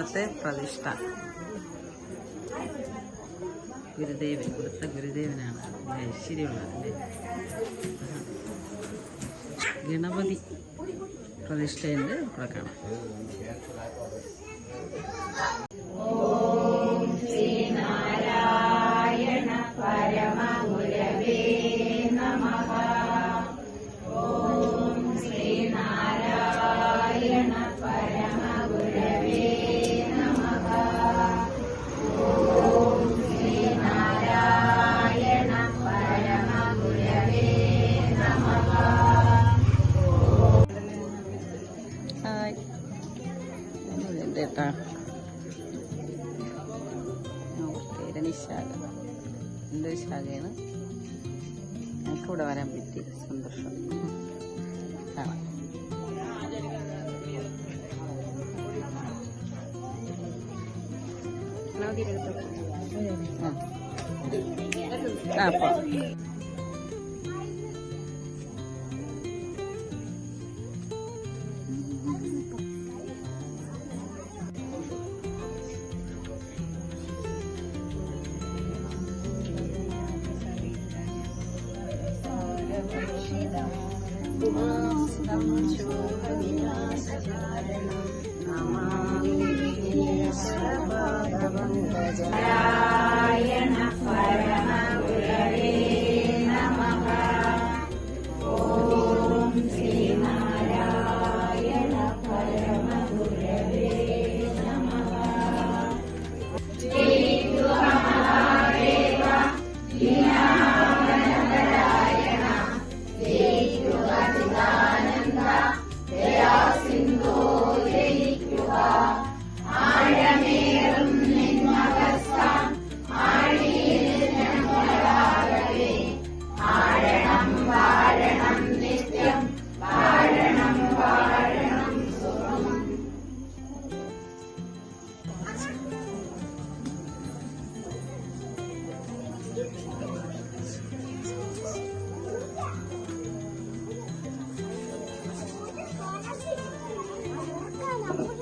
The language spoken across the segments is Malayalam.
ഇന്നത്തെ പ്രതിഷ്ഠ. ഗുരുദേവൻ ഇവിടുത്തെ ഗുരുദേവനാണ്. ഐശ്വര്യമുള്ളതിന്റെ ഗണപതി പ്രതിഷ്ഠയുണ്ട്. ഇവിടെ കാണാം. എന്തൊരു ശാഖയാണ്. ഇവിടെ വരാൻ പറ്റി. സന്തോഷം. കാണാം. ആ. അപ്പോൾ Rajesh Kumar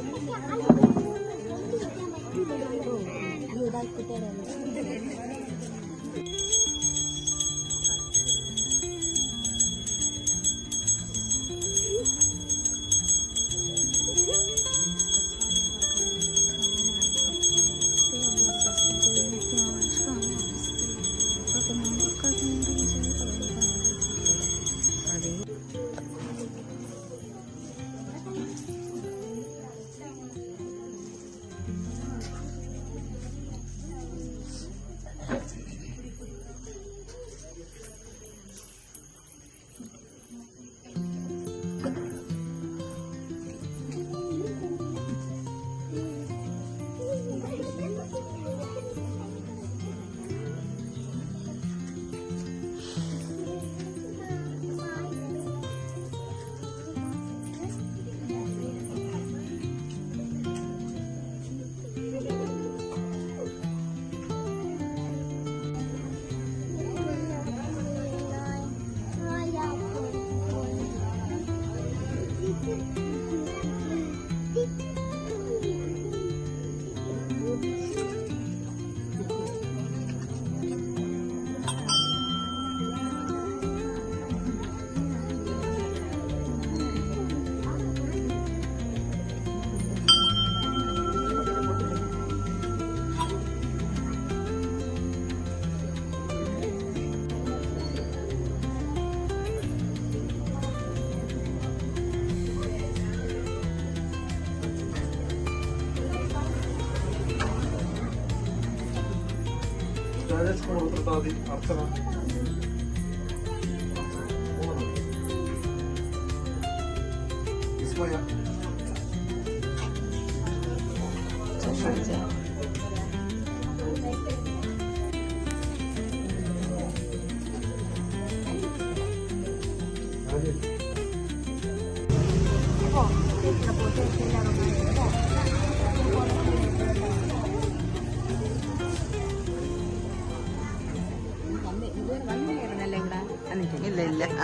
daha değil arkadan.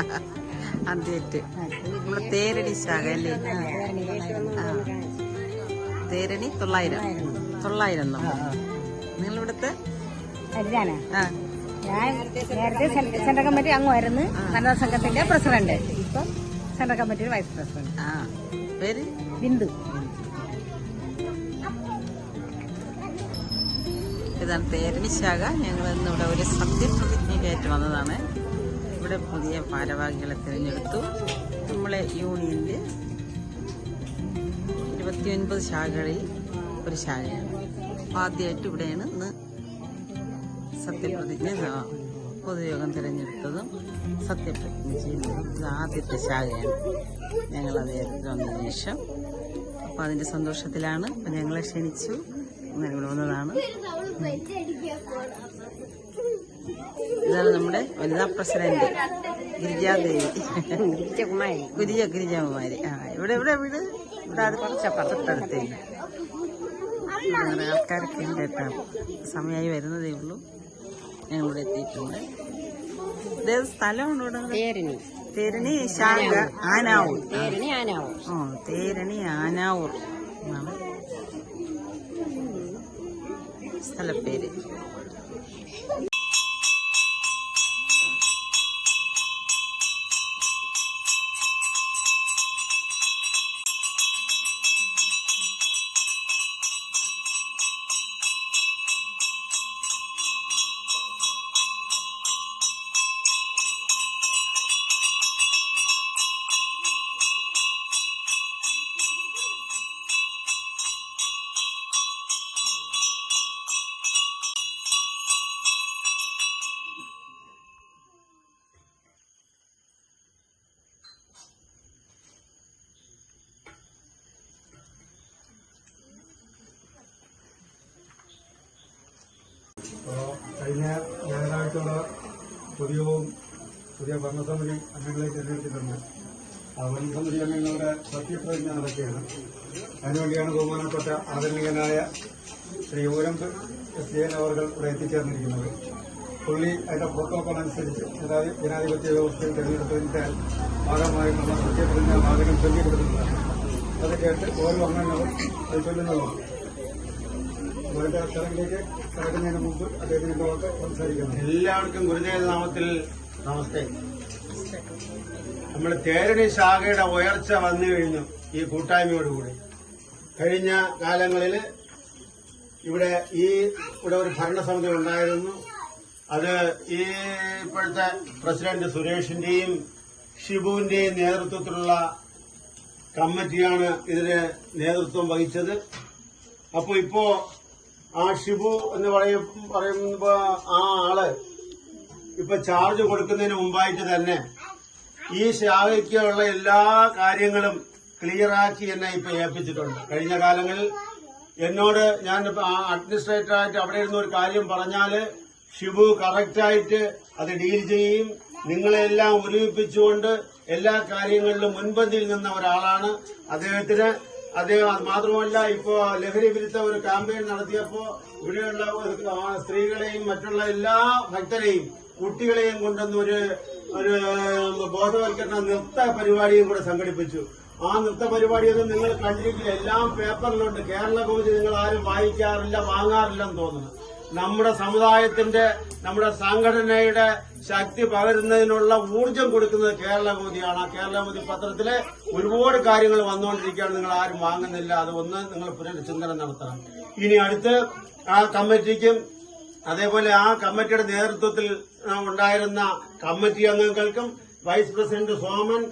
ഇല്ല ഇല്ല തേരണി ശാഖ അല്ലേ? ആ തേരണി തൊള്ളായിരം. തൊള്ളായിരം നമ്മൾ നിങ്ങളിവിടുത്തെ? ആ. ഞാൻ നേരത്തെ സെൻട്രൽ കമ്മിറ്റി അംഗമായിരുന്നു. വനിതാ സംഘത്തിന്റെ പ്രസിഡന്റ്. ഇപ്പം സെൻട്രൽ കമ്മിറ്റിയുടെ വൈസ് പ്രസിഡന്റ്. ആ. പേര്? ബിന്ദു. ഇതാണ് തേരണി ശാഖ. ഞങ്ങൾ ഇന്നിവിടെ ഒരു സത്യപ്രതിജ്ഞയ്ക്കായിട്ട് വന്നതാണ്. പുതിയ ഭാരവാഹികളെ തിരഞ്ഞെടുത്തു. നമ്മളെ യൂണിയനിൽ ഇരുപത്തിയൊൻപത് ശാഖകളിൽ ഒരു ശാഖയാണ്. അപ്പോൾ ആദ്യമായിട്ട് ഇവിടെയാണ് ഇന്ന് സത്യപ്രതിജ്ഞ പൊതുയോഗം തിരഞ്ഞെടുത്തതും സത്യപ്രതിജ്ഞ ചെയ്യുന്നതും ഇത് ആദ്യത്തെ ശാഖയാണ്. ഞങ്ങൾ അദ്ദേഹത്തിൽ വന്നതിന് ശേഷം. അപ്പോൾ അതിന്റെ സന്തോഷത്തിലാണ്. അപ്പോൾ ഞങ്ങളെ ക്ഷണിച്ചു. അങ്ങനെ ഇവിടെ വന്നതാണ് ഇതാണ് നമ്മുടെ വനിതാ പ്രസിഡന്റ് ഗിരിജാദേവി. ഗിരിജകുമാരി ഗിരിജ ഗിരിജകുമാരി ആ ഇവിടെ ഇവിടെ വീട്? ഇവിടെ അത് കുറച്ച് ഇവിടെ ആൾക്കാരൊക്കെ ഉണ്ട് കേട്ടോ. സമയമായി വരുന്നതേ ഉള്ളൂ. ഞങ്ങളിവിടെ എത്തിയിട്ടുണ്ട്. ഇതേത് സ്ഥലമുണ്ട് ഇവിടെ? തേരണി. തേരണി ശാഖ ആനാവൂർ. തേരണി ആനാവൂർ. ആ തേരണി ആനാവൂർ എന്നാണ് സ്ഥലപ്പേര്. സത്യപ്രതിജ്ഞ നടക്കുകയാണ് അതിനുവേണ്ടിയാണ് ബഹുമാനപ്പെട്ട ആദരണീയനായ ശ്രീ ഊരം എസ് ജയൻ അവർ ഇവിടെ എത്തിച്ചേർന്നിരിക്കുന്നത്. പുള്ളി അതിന്റെ പ്രോട്ടോകോൾ അനുസരിച്ച് ജനാധിപത്യ വ്യവസ്ഥയിൽ തെരഞ്ഞെടുത്തതിന്റെ ഭാഗമായിട്ടുള്ള സത്യപ്രതിജ്ഞ വാചകം ചൊല്ലിക്കൊടുക്കുന്നതാണ് അത് കേട്ട് ഓരോ അംഗങ്ങളും അത് ചൊല്ലുന്നതാണ് അവരുടെ ചടങ്ങിലേക്ക് കടക്കുന്നതിന് മുമ്പ് അദ്ദേഹത്തിന്റെ വാക്ക് സംസാരിക്കുന്നു. എല്ലാവർക്കും ഗുരുദേവ നാമത്തിൽ നമസ്തേ. നമ്മുടെ തേരണി ശാഖയുടെ ഉയർച്ച വന്നു കഴിഞ്ഞു ഈ കൂട്ടായ്മയോടുകൂടി. കഴിഞ്ഞ കാലങ്ങളിൽ ഇവിടെ ഈ ഇവിടെ ഒരു ഭരണസമിതി ഉണ്ടായിരുന്നു. അത് ഈ ഇപ്പോഴത്തെ പ്രസിഡന്റ് സുരേഷിന്റെയും ഷിബുവിന്റെയും നേതൃത്വത്തിലുള്ള കമ്മിറ്റിയാണ് ഇതിന് നേതൃത്വം വഹിച്ചത്. അപ്പോൾ ഇപ്പോ ആ ഷിബു എന്ന് പറയും പറയുമ്പോ ആ ആൾ ഇപ്പൊ ചാർജ് കൊടുക്കുന്നതിന് മുമ്പായിട്ട് തന്നെ ഈ ശാഖയ്ക്കുള്ള എല്ലാ കാര്യങ്ങളും ക്ലിയറാക്കി എന്നെ ഇപ്പൊ ഏൽപ്പിച്ചിട്ടുണ്ട്. കഴിഞ്ഞ കാലങ്ങളിൽ എന്നോട് ഞാൻ അഡ്മിനിസ്ട്രേറ്ററായിട്ട് അവിടെ ഇരുന്ന ഒരു കാര്യം പറഞ്ഞാൽ ഷിബു കറക്റ്റായിട്ട് അത് ഡീൽ ചെയ്യും. നിങ്ങളെല്ലാം ഒരുമിപ്പിച്ചുകൊണ്ട് എല്ലാ കാര്യങ്ങളിലും മുൻപന്തിയിൽ നിന്ന ഒരാളാണ്. അദ്ദേഹത്തിന് അദ്ദേഹം അത് മാത്രമല്ല ഇപ്പോ ലഹരി വിരുദ്ധ ഒരു ക്യാമ്പയിൻ നടത്തിയപ്പോ ഇവിടെയുള്ള സ്ത്രീകളെയും മറ്റുള്ള എല്ലാ ഭക്തരെയും കുട്ടികളെയും കൊണ്ടുവന്ന് ഒരു ബോധവൽക്കരണ നൃത്ത പരിപാടിയും കൂടെ സംഘടിപ്പിച്ചു. ആ നൃത്ത പരിപാടിയൊന്നും നിങ്ങൾ കണ്ടിരിക്കില്ല എല്ലാം പേപ്പറിലുണ്ട്. കേരള കൗമുദി നിങ്ങൾ ആരും വായിക്കാറില്ല വാങ്ങാറില്ലെന്ന് തോന്നുന്നു. നമ്മുടെ സമുദായത്തിന്റെ നമ്മുടെ സംഘടനയുടെ ശക്തി പകരുന്നതിനുള്ള ഊർജം കൊടുക്കുന്നത് കേരള മോദിയാണ് ആ കേരള മോദി പത്രത്തിലെ ഒരുപാട് കാര്യങ്ങൾ വന്നുകൊണ്ടിരിക്കുകയാണ്. നിങ്ങൾ ആരും വാങ്ങുന്നില്ല. അത് ഒന്ന് നിങ്ങൾ പുനർചിന്തനം നടത്തണം. ഇനി അടുത്ത് ആ കമ്മിറ്റിക്കും അതേപോലെ ആ കമ്മിറ്റിയുടെ നേതൃത്വത്തിൽ ഉണ്ടായിരുന്ന കമ്മിറ്റി അംഗങ്ങൾക്കും വൈസ് പ്രസിഡന്റ് സോമൻ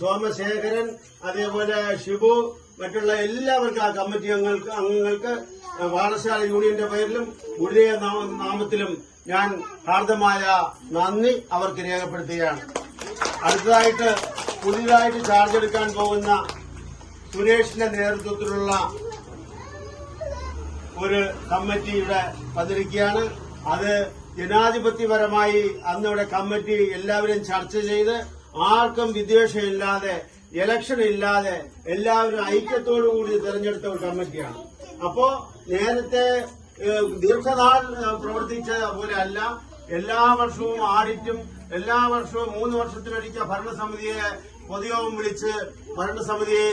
സോമശേഖരൻ അതേപോലെ ഷിബു മറ്റുള്ള എല്ലാവർക്കും ആ കമ്മിറ്റി അംഗങ്ങൾക്ക് അംഗങ്ങൾക്ക് പാഠശാല യൂണിയന്റെ പേരിലും ഗുരുദേവ നാമത്തിലും ഞാൻ ഹാർദമായ നന്ദി അവർക്ക് രേഖപ്പെടുത്തുകയാണ്. അടുത്തതായിട്ട് പുതിയതായിട്ട് ചാർജ് എടുക്കാൻ പോകുന്ന സുരേഷിന്റെ നേതൃത്വത്തിലുള്ള ഒരു കമ്മിറ്റി ഇവിടെ വന്നിരിക്കുകയാണ് അത് ജനാധിപത്യപരമായി അന്നിവിടെ കമ്മിറ്റി എല്ലാവരും ചർച്ച ചെയ്ത് ആർക്കും വിദ്വേഷമില്ലാതെ ഇലക്ഷൻ ഇല്ലാതെ എല്ലാവരും ഐക്യത്തോടു കൂടി തെരഞ്ഞെടുത്ത ഒരു കമ്മിറ്റിയാണ്. അപ്പോ നേരത്തെ ദീർഘനാൾ പ്രവർത്തിച്ച പോലെ അല്ല. എല്ലാ വർഷവും ആഡിറ്റും എല്ലാ വർഷവും മൂന്ന് വർഷത്തിലൊരിക്കൽ ഭരണസമിതിയെ പൊതുയോഗം വിളിച്ച് ഭരണസമിതിയെ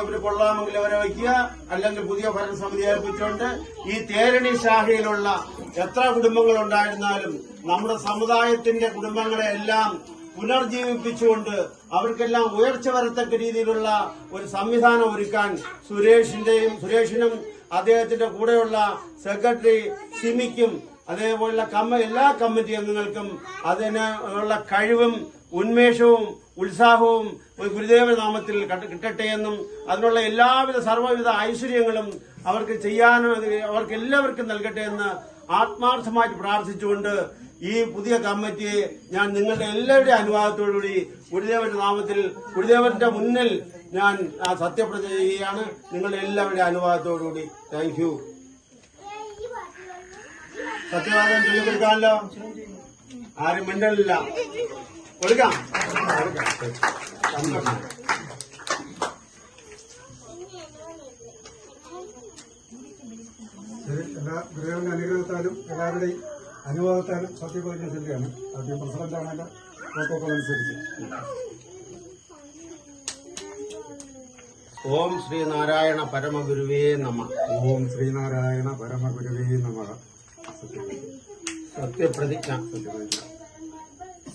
അവർ കൊള്ളാമെങ്കിൽ അവരെ വയ്ക്കുക. അല്ലെങ്കിൽ പുതിയ ഭരണസമിതി ഏൽപ്പിച്ചുകൊണ്ട് ഈ തേരണി ശാഖയിലുള്ള എത്ര കുടുംബങ്ങൾ ഉണ്ടായിരുന്നാലും നമ്മുടെ സമുദായത്തിന്റെ കുടുംബങ്ങളെ എല്ലാം പുനർജീവിപ്പിച്ചുകൊണ്ട് അവർക്കെല്ലാം ഉയർച്ച വരത്തക്ക രീതിയിലുള്ള ഒരു സംവിധാനം ഒരുക്കാൻ സുരേഷിന്റെയും സുരേഷിനും അദ്ദേഹത്തിന്റെ കൂടെയുള്ള സെക്രട്ടറി സിമിക്കും അതേപോലുള്ള കമ്മ എല്ലാ കമ്മിറ്റി അംഗങ്ങൾക്കും അതിനുള്ള കഴിവും ഉന്മേഷവും ഉത്സാഹവും ഗുരുദേവ നാമത്തിൽ കിട്ടട്ടെ എന്നും അതിനുള്ള എല്ലാവിധ സർവവിധ ഐശ്വര്യങ്ങളും അവർക്ക് ചെയ്യാനും അവർക്ക് എല്ലാവർക്കും നൽകട്ടെ എന്ന് ആത്മാർത്ഥമായിട്ട് പ്രാർത്ഥിച്ചുകൊണ്ട് ഈ പുതിയ കമ്മിറ്റിയെ ഞാൻ നിങ്ങളുടെ എല്ലാവരുടെയും അനുവാദത്തോടുകൂടി ഗുരുദേവന്റെ നാമത്തിൽ ഗുരുദേവന്റെ മുന്നിൽ ഞാൻ സത്യപ്രതിജ്ഞ ചെയ്യുകയാണ്. നിങ്ങളുടെ എല്ലാവരുടെയും അനുവാദത്തോടുകൂടി. Thank you സത്യവാദം ചൊല്ലിക്കൊടുക്കാമല്ലോ? ആരും മിണ്ടലില്ല. കൊടുക്കാം എല്ലാ ഗുരുവിന്റെ അനുഗ്രഹത്താലും എല്ലാവരുടെയും അനുവാദത്താലും സത്യപ്രതിജ്ഞ ചെല്ലുകയാണ് ആദ്യം എന്റെ പ്രോട്ടോകോൾ അനുസരിച്ച്. ഓം ശ്രീനാരായണ പരമഗുരുവേ നമ. ഓം ശ്രീനാരായണ പരമഗുരുവേ നമ. സത്യപ്രതിജ്ഞ. സത്യപ്രതിജ്ഞ.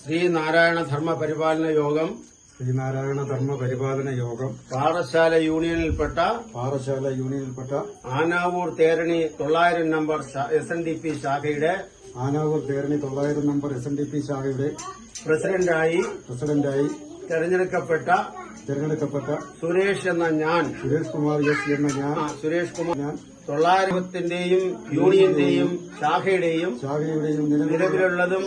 ശ്രീ നാരായണ ധർമ്മ പരിപാലന യോഗം. ശ്രീനാരായണ ധർമ്മ പരിപാലന യോഗം. പാറശാല യൂണിയനിൽപ്പെട്ട പാറശാല യൂണിയനിൽപ്പെട്ട ആനാവൂർ തേരണി തൊള്ളായിരം number S N D P ശാഖയുടെ ആനാവൂർ തേരണി തൊള്ളായിരം number S N D P ശാഖയുടെ പ്രസിഡന്റായി പ്രസിഡന്റായി തെരഞ്ഞെടുക്കപ്പെട്ട തെരഞ്ഞെടുക്കപ്പെട്ട സുരേഷ് എന്ന ഞാൻ. സുരേഷ് കുമാർ എസ് എന്ന ഞാൻ. സുരേഷ് കുമാർ. ഞാൻ. തൊള്ളായിരത്തിന്റെയും യൂണിയന്റെയും ശാഖയുടെയും ശാഖയുടെയും നിലവിലുള്ളതും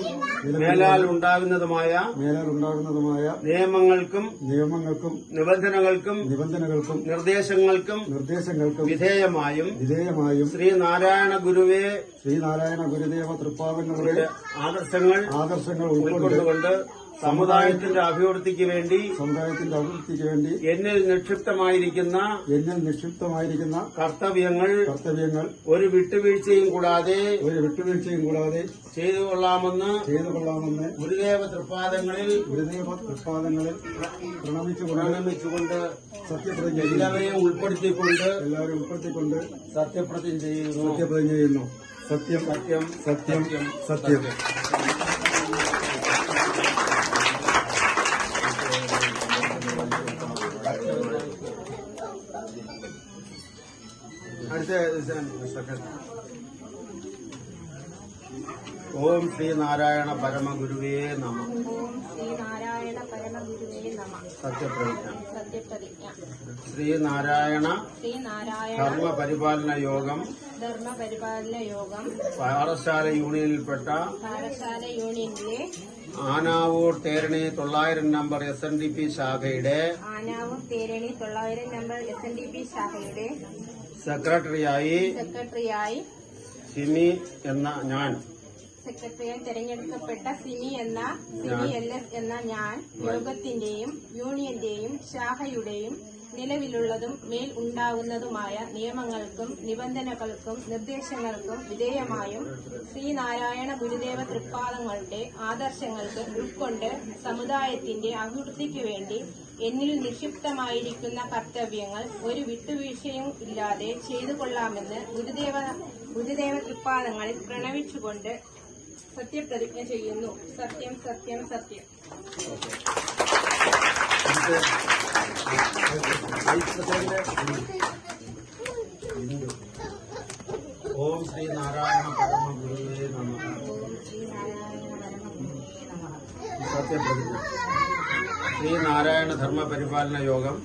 മേലാൽ ഉണ്ടാകുന്നതുമായ മേലാൽ ഉണ്ടാകുന്നതുമായ നിയമങ്ങൾക്കും നിയമങ്ങൾക്കും നിബന്ധനകൾക്കും നിബന്ധനകൾക്കും നിർദ്ദേശങ്ങൾക്കും നിർദ്ദേശങ്ങൾക്കും വിധേയമായും വിധേയമായും ശ്രീനാരായണ ഗുരുവെ ശ്രീനാരായണ ഗുരുദേവ തൃപ്പാദങ്ങളുടെ ആദർശങ്ങൾ ആദർശങ്ങൾ ഉൾക്കൊണ്ടുകൊണ്ട് സമുദായത്തിന്റെ അഭിവൃദ്ധിക്ക് വേണ്ടി സമുദായത്തിന്റെ അഭിവൃദ്ധിക്ക് വേണ്ടി എന്നിൽ നിക്ഷിപ്തമായിരിക്കുന്ന എന്നിൽ നിക്ഷിപ്തമായിരിക്കുന്ന കർത്തവ്യങ്ങൾ കർത്തവ്യങ്ങൾ ഒരു വിട്ടുവീഴ്ചയും കൂടാതെ ഒരു വിട്ടുവീഴ്ചയും കൂടാതെ ചെയ്തു കൊള്ളാമെന്ന് ചെയ്തു കൊള്ളാമെന്ന് ഗുരുദേവ തൃപ്പാദങ്ങളിൽ ഗുരുദേവ തൃപ്പാദങ്ങളിൽ പ്രണമിച്ചു പ്രണമിച്ചുകൊണ്ട് സത്യപ്രതിജ്ഞ എല്ലാവരെയും ഉൾപ്പെടുത്തിക്കൊണ്ട് എല്ലാവരും ഉൾപ്പെടുത്തിക്കൊണ്ട് സത്യപ്രതിജ്ഞ ചെയ്യുന്നു. സത്യപ്രതിജ്ഞ ചെയ്യുന്നു. സത്യം സത്യം സത്യം. സത്യം. ഓം ശ്രീ നാരായണ പരമഗുരുവേ നമ. സത്യപ്രതിജ്ഞ. സത്യപ്രതിജ്ഞ. ശ്രീ നാരായണ ശ്രീ നാരായണ ധർമ്മ പരിപാലന യോഗം. ധർമ്മ പരിപാലന യോഗം. പാഠശാല യൂണിയനിൽപ്പെട്ട പാഠശാല യൂണിയനിലെ ആനാവൂർ തേരണി തൊള്ളായിരം number S N D P ശാഖയുടെ ആനാവൂർ തേരണി തൊള്ളായിരം number S N D P ശാഖയുടെ സെക്രട്ടറിയായി സെക്രട്ടറിയായി സിമി എന്ന ഞാൻ. സെക്രട്ടറിയായി തെരഞ്ഞെടുക്കപ്പെട്ട സിമി എന്ന സിമി എൽ എസ് എന്ന ഞാൻ. യോഗത്തിന്റെയും യൂണിയന്റെയും ശാഖയുടെയും നിലവിലുള്ളതും മേൽ ഉണ്ടാകുന്നതുമായ നിയമങ്ങൾക്കും നിബന്ധനകൾക്കും നിർദ്ദേശങ്ങൾക്കും വിധേയമായും ശ്രീനാരായണ ഗുരുദേവ തൃപ്പാദങ്ങളുടെ ആദർശങ്ങൾക്ക് ഉൾക്കൊണ്ട് സമുദായത്തിന്റെ അഭിവൃദ്ധിക്ക് വേണ്ടി എന്നിൽ നിക്ഷിപ്തമായിരിക്കുന്ന കർത്തവ്യങ്ങൾ ഒരു വിട്ടുവീഴ്ചയും ഇല്ലാതെ ചെയ്തു കൊള്ളാമെന്ന് ഗുരുദേവ ഗുരുദേവ തൃപ്പാദങ്ങളിൽ പ്രണവിച്ചുകൊണ്ട് സത്യപ്രതിജ്ഞ ചെയ്യുന്നു. സത്യം സത്യം സത്യം. ഓം ശ്രീ നാരായണ പരമഗുരുവേ നമ. സത്യപ്രതിജ്ഞ ശ്രീ നാരായണ ധർമ്മ പരിപാലന യോഗം.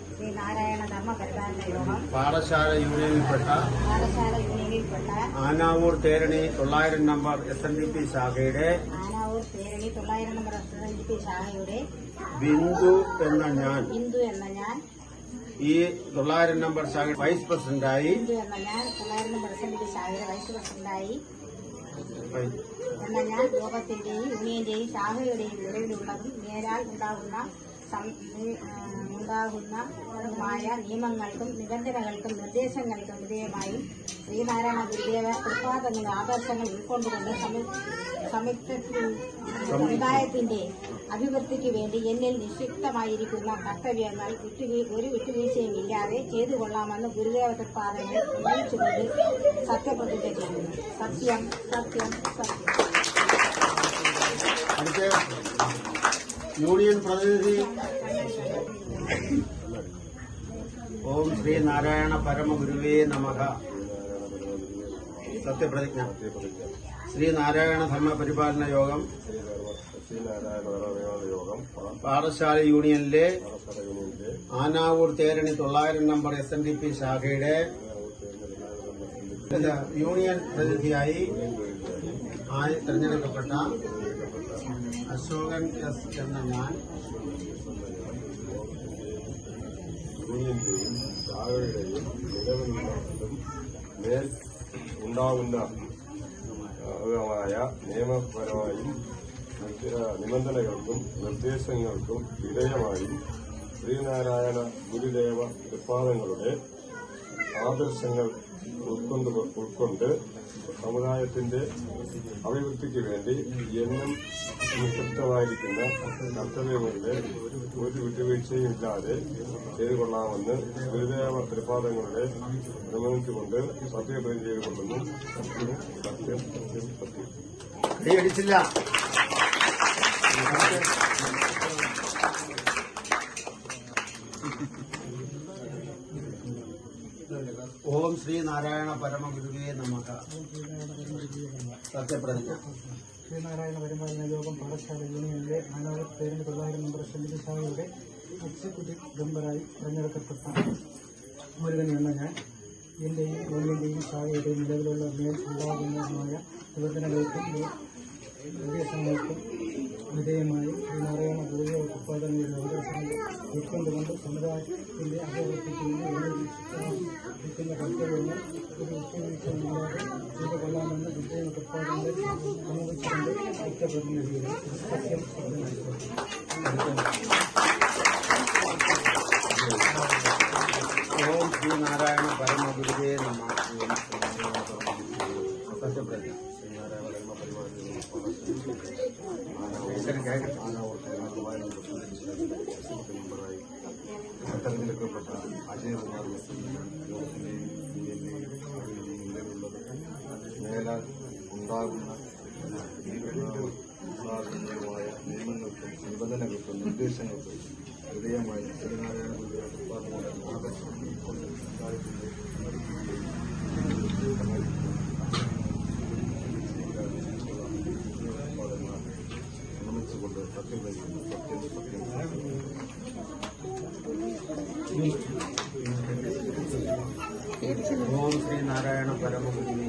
പാഠശാല യൂണിയനിൽപ്പെട്ട ആനാവൂർ തേരണി തൊള്ളായിരം number S N D P ശാഖയുടെ ബിന്ദു എന്ന ഞാൻ. ഹിന്ദു എന്ന ഞാൻ. ഈ തൊള്ളായിരം നമ്പർ ശാഖ വൈസ് പ്രസിഡന്റായി. ബിന്ദു എന്ന ഞാൻ തൊള്ളായിരം നമ്പർ എസ് പി ശാഖയുടെ വൈസ് പ്രസിഡന്റായി. എന്ന ഞാൻ ലോകത്തിന്റെയും യൂണിയന്റെയും ശാഖയുടെയും നിലവിലുള്ളതും നേരാൽ ഉണ്ടാകുന്ന ഉണ്ടാകുന്നതുമായ നിയമങ്ങൾക്കും നിബന്ധനകൾക്കും നിർദ്ദേശങ്ങൾക്കും വിധേയമായും ശ്രീനാരായണ ഗുരുദേവ പ്രസാദങ്ങളുടെ ആദർശങ്ങൾ ഉൾക്കൊണ്ടുകൊണ്ട് സംയുക്ത സമുദായത്തിന്റെ അഭിവൃദ്ധിക്ക് വേണ്ടി എന്നിൽ നിക്ഷിപ്തമായിരിക്കുന്ന കർത്തവ്യങ്ങൾ ഒരു വിട്ടുവീഴ്ചയും ഇല്ലാതെ ചെയ്തു കൊള്ളാമെന്ന് ഗുരുദേവ തൃപ്പാദങ്ങൾ ഉന്നയിച്ചുകൊണ്ട് സത്യപ്രതിജ്ഞ ചെയ്യുന്നു. സത്യം സത്യം സത്യം. യൂണിയൻ പ്രതിനിധി. ഓം ശ്രീ നാരായണ പരമഗുരുവേ നമഃ. സത്യപ്രതിജ്ഞ. ശ്രീനാരായണ ധർമ്മ പരിപാലന യോഗം. പാഠശാല യൂണിയനിലെ ആനാവൂർ തേരണി തൊള്ളായിരം number S N D P ശാഖയുടെ യൂണിയൻ പ്രതിനിധിയായി ആയി തിരഞ്ഞെടുക്കപ്പെട്ട അശോകൻ എസ് എന്ന ഞാൻ. യൂണിയന്റെയും ശാഖയുടെയും നിലവിലുള്ള ഉണ്ടാവുന്ന മായ നിയമപരമായും നിബന്ധനകൾക്കും നിർദ്ദേശങ്ങൾക്കും വിധേയമായും ശ്രീനാരായണ ഗുരുദേവ തൃപ്പാദങ്ങളുടെ ആദർശങ്ങൾ ഉൾക്കൊണ്ട് ഉൾക്കൊണ്ട് സമുദായത്തിന്റെ അഭിവൃദ്ധിക്ക് വേണ്ടി എന്നും നിശബ്ദമായിരിക്കുന്ന കർത്തവ്യങ്ങളുടെ ഒരു വിട്ടുവീഴ്ചയും ഇല്ലാതെ ചെയ്തു കൊള്ളാമെന്ന് ഗുരുദേവ തൃപാദങ്ങളുടെ നിർവഹിച്ചുകൊണ്ട് സത്യപ്രതി ചെയ്തുകൊള്ളുന്നു. സത്യം സത്യം സത്യം. കൈയടിച്ചില്ല. ഓം ശ്രീ നാരായണ പരമഗുരുവേ നമുക്ക് സത്യപ്രതിജ്ഞ. ശ്രീനാരായണ പരിപാലന യോഗം പാഠശാല യൂണിയനിലെ നാലാമത് പേരിന് തൊള്ളായിരം നമ്പർ സെന്റ് ശാഖയുടെ എക്സിക്യൂട്ടീവ് മെമ്പറായി തെരഞ്ഞെടുക്കപ്പെട്ട മുരുകൻ എന്ന ഞാൻ. എന്റെയും ഗവൺമെന്റിന്റെയും ശാഖയുടെയും നിലവിലുള്ള മേൽ ഉണ്ടാകുന്നതുമായ നിബന്ധനകൾക്കും നിർദ്ദേശങ്ങൾക്കും വിധേയമായി ശ്രീനാരായണ ഗുരുദേവ ഉത്പാദനങ്ങളുടെ അവകാശങ്ങൾ ഉൾക്കൊണ്ടുകൊണ്ട് സമുദായത്തിന്റെ അഭിവൃദ്ധിക്കുന്ന കർത്തവ്യങ്ങൾ ഒരു വിട്ടുവീഴ്ചയില്ലാതെ ചെയ്തു കൊള്ളാമെന്ന് ഗുരുദേവ ഉത്പാദനങ്ങളെ അനുവദിച്ചുകൊണ്ട് സത്യപ്രതിജ്ഞ സത്യം ഓം ശ്രീ നാരായണ പരമഗുരുവേ നമഃ സത്യപ്രതിജ്ഞ ശരി, കേൾക്കട്ടെ. തെരഞ്ഞെടുക്കപ്പെട്ട അജയകുമാർ നിലവിലുള്ളത് മേലാൽ ഉണ്ടാകുന്ന ഉണ്ടാകുന്നതുമായ നിയമങ്ങൾക്കും നിബന്ധനകൾക്കും നിർദ്ദേശങ്ങൾക്കും ഹൃദയമായി ശ്രീനാരായണ ഗുരുദേവ ഡിപ്പാർട്ട്മെന്റ് ആദർശം ഉൾക്കൊണ്ട് സമുദായത്തിന്റെ നിർമ്മിച്ചുകൊണ്ട് സത്യം വഹിക്കുന്നു സത്യം സത്യം സത്യം ഓം ശ്രീ നാരായണ പരമഗുരുവേ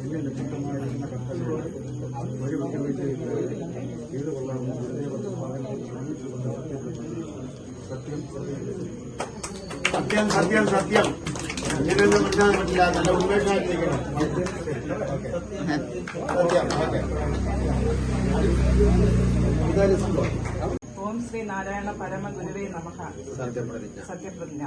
നാരായണ പരമഗുരുവേ നമഃ സത്യം സത്യം സത്യം ഇങ്ങനെയൊന്നും പ്രശ്നം പറ്റില്ല നല്ല ഉന്മേഷമായിട്ടിരിക്കണം സത്യം ഓക്കെ. ഓം ശ്രീ നാരായണ പരമഗുരുവേ നമഃ. സത്യപ്രതിജ്ഞ. സത്യപ്രതിജ്ഞ.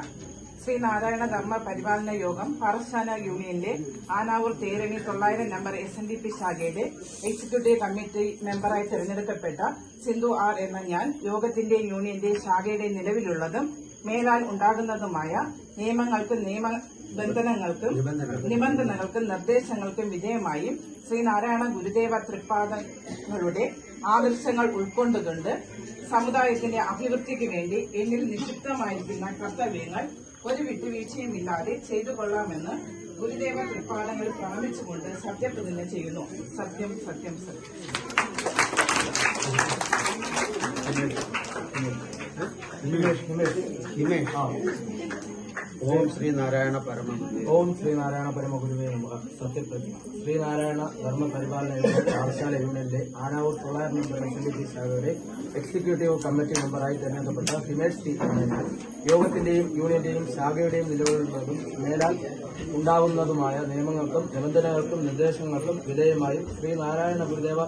ശ്രീ നാരായണ ധർമ്മ പരിപാലന യോഗം പാറശാല യൂണിയന്റെ ആനാവൂർ തേരണി തൊള്ളായിരം number S N D P ശാഖയുടെ എക്സിക്യൂട്ടീവ് കമ്മിറ്റി മെമ്പറായി തെരഞ്ഞെടുക്കപ്പെട്ട സിന്ധു ആർ എന്ന ഞാൻ യോഗത്തിന്റെ യൂണിയന്റെ ശാഖയുടെ നിലവിലുള്ളതും മേലാൽ ഉണ്ടാകുന്നതുമായ നിയമങ്ങൾക്കും നിയമബന്ധനങ്ങൾക്കും നിബന്ധനകൾക്കും നിർദ്ദേശങ്ങൾക്കും വിധേയമായും ശ്രീനാരായണ ഗുരുദേവ തൃപ്പാദങ്ങളുടെ ആദർശങ്ങൾ ഉൾക്കൊണ്ടുകൊണ്ട് സമുദായത്തിന്റെ അഭിവൃദ്ധിക്ക് വേണ്ടി എന്നിൽ നിക്ഷിപ്തമായിരിക്കുന്ന കർത്തവ്യങ്ങൾ ഒരു വിട്ടുവീഴ്ചയും ഇല്ലാതെ ചെയ്തു കൊള്ളാമെന്ന് ഗുരുദേവ തൃപ്പാടങ്ങൾ പ്രണമിച്ചുകൊണ്ട് സത്യപ്രതിജ്ഞ ചെയ്യുന്നു. സത്യം സത്യം സത്യം. ഹിമേഷ് ഓം ശ്രീ നാരായണ പരമ ഓം ശ്രീനാരായണ പരമഗുരുവേ നമഃ. സത്യപ്രതിജ്ഞ. ശ്രീനാരായണ ധർമ്മ പരിപാലന പാഠശാല യൂണിയനിലെ ആനാവൂർ തൊള്ളായിരം നമ്പർ ഡി ശാഖയുടെ എക്സിക്യൂട്ടീവ് കമ്മിറ്റി മെമ്പറായി തെരഞ്ഞെടുക്കപ്പെട്ട ഹിമേഷ് ആനന്ദ് യോഗത്തിന്റെയും യൂണിയന്റെയും ശാഖയുടെയും നിലവിലുള്ളതും മേലാൽ ഉണ്ടാവുന്നതുമായ നിയമങ്ങൾക്കും നിബന്ധനകൾക്കും നിർദ്ദേശങ്ങൾക്കും വിധേയമായും ശ്രീനാരായണ ഗുരുദേവ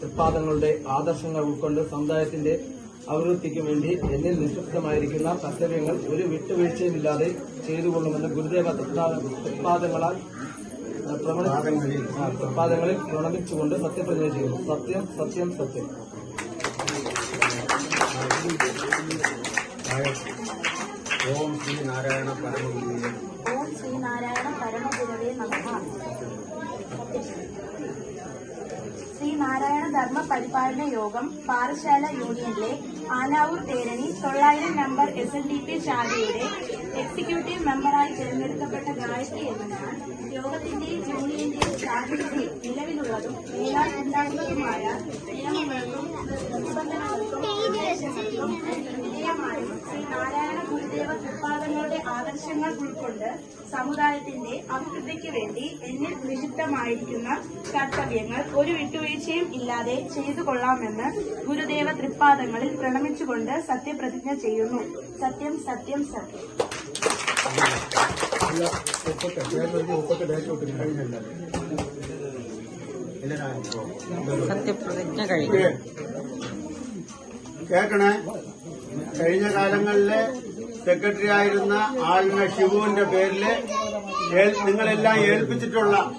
തൃപ്പാദങ്ങളുടെ ആദർശങ്ങൾ ഉൾക്കൊണ്ട് സമുദായത്തിന്റെ അഭിവൃദ്ധിക്ക് വേണ്ടി എന്നിൽ നിക്ഷിപ്തമായിരിക്കുന്ന കർത്തവ്യങ്ങൾ ഒരു വിട്ടുവീഴ്ചയുമില്ലാതെ ചെയ്തുകൊള്ളുമെന്ന് ഗുരുദേവ തൃപ്പാദ- തൃപ്പാദങ്ങളാൽ തൃപ്പാദങ്ങളിൽ പ്രണമിച്ചുകൊണ്ട് സത്യപ്രതിജ്ഞ ചെയ്യുന്നു. സത്യം സത്യം സത്യം. ഓം ശ്രീ നാരായണ പരമഗുരുവേ. ഓം ശ്രീ നാരായണ പരമഗുരവേ നമഃ. ശ്രീനാരായണ ധർമ്മ പരിപാലന യോഗം പാറശാല യൂണിയനിലെ ആനാവൂർ തേരണി തൊള്ളായിരം number S N D P ശാഖയുടെ എക്സിക്യൂട്ടീവ് മെമ്പറായി തിരഞ്ഞെടുക്കപ്പെട്ട ഗായത്രി എന്നതാണ് യോഗത്തിന്റെയും യൂണിയന്റെയും സാഹചര്യത്തിൽ നിലവിലുള്ളതും എല്ലാ ഉണ്ടാകുന്നതുമായ നിയമങ്ങൾക്കും നിർദ്ദേശങ്ങൾക്കും വിധേയമായും നാരായണ ഗുരുദേവ തൃപ്പാദങ്ങളുടെ ആദർശങ്ങൾ ഉൾക്കൊണ്ട് സമുദായത്തിന്റെ അഭിവൃദ്ധിക്ക് വേണ്ടി എന്നിൽ നിഷിദ്ധമായിരിക്കുന്ന കർത്തവ്യങ്ങൾ ഒരു വിട്ടുവീഴ്ചയും ഇല്ലാതെ ചെയ്തു കൊള്ളാമെന്ന് ഗുരുദേവ തൃപ്പാദങ്ങളിൽ പ്രണമിച്ചുകൊണ്ട് സത്യപ്രതിജ്ഞ ചെയ്യുന്നു. സത്യം സത്യം സത്യം. സത്യപ്രതിജ്ഞ കഴിഞ്ഞു. കേൾക്കണേ? കഴിഞ്ഞ കാലങ്ങളിലെ സെക്രട്ടറി ആയിരുന്ന ആൽമ ഷിബുവിന്റെ പേരിൽ നിങ്ങളെല്ലാം ഏൽപ്പിച്ചിട്ടുള്ള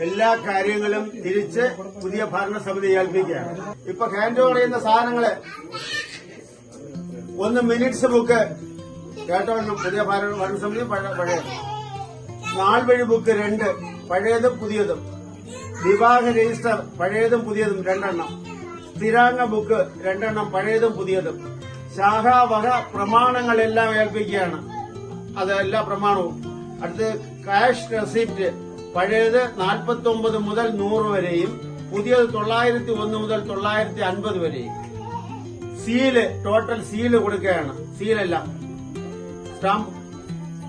എല്ലാ കാര്യങ്ങളും തിരിച്ച് പുതിയ ഭരണസമിതി ഏൽപ്പിക്കുകയാണ്. ഇപ്പൊ ഹാൻഡ് ഓവർ ചെയ്യുന്ന സാധനങ്ങൾ ഒന്ന് മിനിറ്റ്സ് ബുക്ക് കേട്ടോളണം പുതിയ ഭരണസമിതി പഴയ നാൾവഴി ബുക്ക് രണ്ട് പഴയതും പുതിയതും. വിവാഹ രജിസ്റ്റർ പഴയതും പുതിയതും രണ്ടെണ്ണം. സ്ഥിരാംഗ ബുക്ക് രണ്ടെണ്ണം പഴയതും പുതിയതും. ശാഖാവക പ്രമാണങ്ങളെല്ലാം ഏൽപ്പിക്കുകയാണ്. അത് എല്ലാ പ്രമാണവും. അടുത്ത് കാഷ് റെസിപ്റ്റ് പഴയത് നാൽപ്പത്തി ഒമ്പത് മുതൽ നൂറ് വരെയും പുതിയത് തൊള്ളായിരത്തി ഒന്ന് മുതൽ തൊള്ളായിരത്തി അൻപത് വരെയും. സീൽ ടോട്ടൽ സീൽ കൊടുക്കുകയാണ്. സീലെല്ലാം സ്റ്റാമ്പ്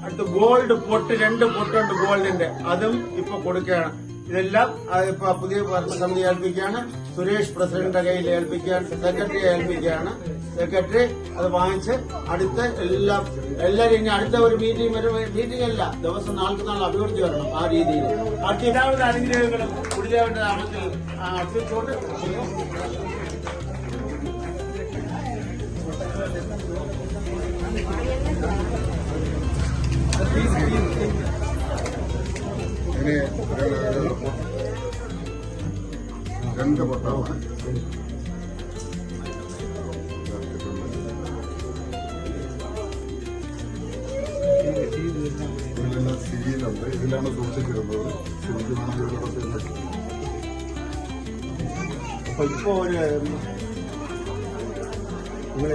അടുത്ത് ഗോൾഡ് പൊട്ട് രണ്ട് പൊട്ടുണ്ട് ഗോൾഡിന്റെ അതും ഇപ്പൊ കൊടുക്കുകയാണ്. ഇതെല്ലാം പുതിയ ഭരണസമിതി ഏൽപ്പിക്കുകയാണ്. സുരേഷ് പ്രസിഡന്റിന്റെ കയ്യിൽ ഏൽപ്പിക്കുകയാണ് സെക്രട്ടറിയെ ഏൽപ്പിക്കുകയാണ്. സെക്രട്ടറി അത് വാങ്ങിച്ച് അടുത്ത എല്ലാം എല്ലാവരും ഇനി അടുത്ത ഒരു മീറ്റിംഗ് വരും. മീറ്റിംഗ് അല്ല ദിവസം നാൾക്ക് നാൾ അഭിവൃദ്ധി വരണം ആ രീതിയിൽ. അനുഗ്രഹങ്ങളും അർപ്പിച്ചുകൊണ്ട് രണ്ട് പൊട്ടാണ് സീലുണ്ട് ഇതിലാണ് സൂക്ഷിച്ചിരുന്നത്.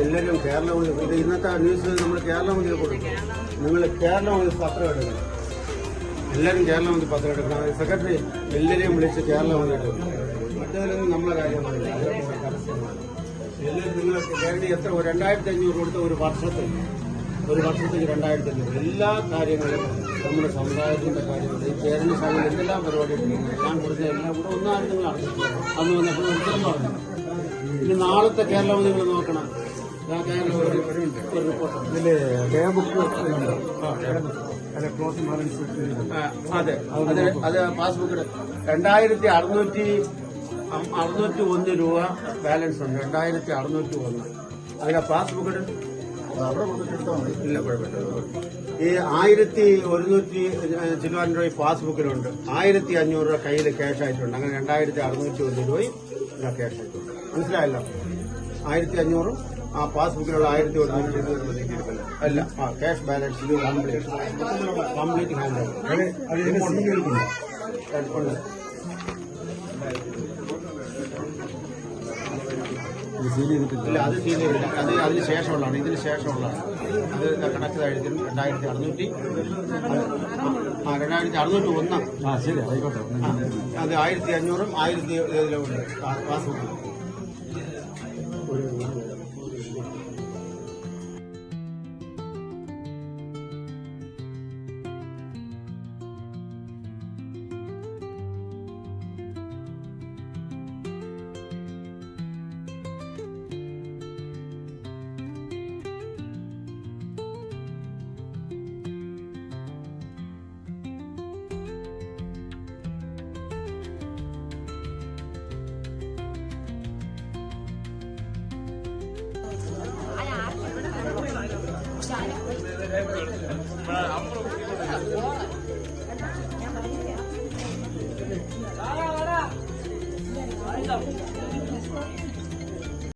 എല്ലാവരും കേരള ഇത് ഇന്നത്തെ ന്യൂസ് നമ്മൾ കേരള മന്ത്രി കൊടുക്കും. നിങ്ങൾ കേരള മന്ത്രി പത്രം എടുക്കണം. എല്ലാവരും കേരളം വന്ന് പത്രം എടുക്കണം സെക്രട്ടറി എല്ലാവരെയും വിളിച്ച് കേരളം വന്ന് എടുക്കണം മറ്റേതിലൊന്നും നമ്മളെ കാര്യമാണ് എല്ലാവരും നിങ്ങൾ കേരളീയ എത്ര രണ്ടായിരത്തി അഞ്ഞൂറ് കൊടുത്ത ഒരു വർഷത്തിൽ ഒരു വർഷത്തേക്ക് രണ്ടായിരത്തി അഞ്ഞൂറ് എല്ലാ കാര്യങ്ങളും നമ്മുടെ സമുദായത്തിന്റെ കാര്യങ്ങൾ ഈ കേരള സമയത്ത് എന്തെല്ലാം പരിപാടികളും ഞാൻ കൊടുത്ത എല്ലാം കൂടെ ഒന്നാണ് നിങ്ങൾ അന്ന് വന്നപ്പോൾ ഒരിക്കലും പറഞ്ഞു. ഇനി നാളത്തെ കേരളം നിങ്ങൾ നോക്കണം. കേരളം ഒരു റിപ്പോർട്ട് ഇതിൽ ആ ബുക്ക് അതെ. അത് അത് പാസ്ബുക്കിൽ രണ്ടായിരത്തി അറുന്നൂറ്റി അറുന്നൂറ്റി ഒന്ന് രൂപ ബാലൻസ് ഉണ്ട്. രണ്ടായിരത്തി അറുന്നൂറ്റി ഒന്ന് അതിന്റെ പാസ്ബുക്ക് ഇല്ല കുഴപ്പമില്ല. ഈ ആയിരത്തി ഒരുന്നൂറ്റി ചില്ലുവാൻ രൂപ പാസ്ബുക്കിലുണ്ട്. ആയിരത്തി അഞ്ഞൂറ് രൂപ കയ്യിൽ ക്യാഷ് ആയിട്ടുണ്ട്. അങ്ങനെ രണ്ടായിരത്തി അറുന്നൂറ്റി ഒന്ന് രൂപയും ക്യാഷ് ആയിട്ടുണ്ട്. മനസ്സിലായല്ലോ? ആയിരത്തി അഞ്ഞൂറും ആ പാസ്ബുക്കിലുള്ള ആയിരത്തി ഒരുന്നൂറ്റി അല്ല ആ ക്യാഷ് ബാലൻസ് ഇത് കംപ്ലീറ്റ് കംപ്ലീറ്റ് ഹാൻഡ് അത് അത് ഇതിനെ സ്വീകരിക്കുന്നു ഉണ്ട് ഇത് സീൽ ചെയ്തിട്ടില്ല. ഇല്ല അത് സീൽ ചെയ്തില്ല. അത് അതിന് ശേഷമുള്ളതാണ്. ഇതിന് ശേഷമുള്ളതാണ്. അത് കണക്ട് ആയിരിക്കും രണ്ടായിരത്തി അറുന്നൂറ്റി ആ രണ്ടായിരത്തി അറുന്നൂറ്റി ഒന്ന്. ആ ശരി ആയിക്കോട്ടെ. അത് ആയിരത്തി അഞ്ഞൂറും ആയിരത്തി ഉണ്ട്.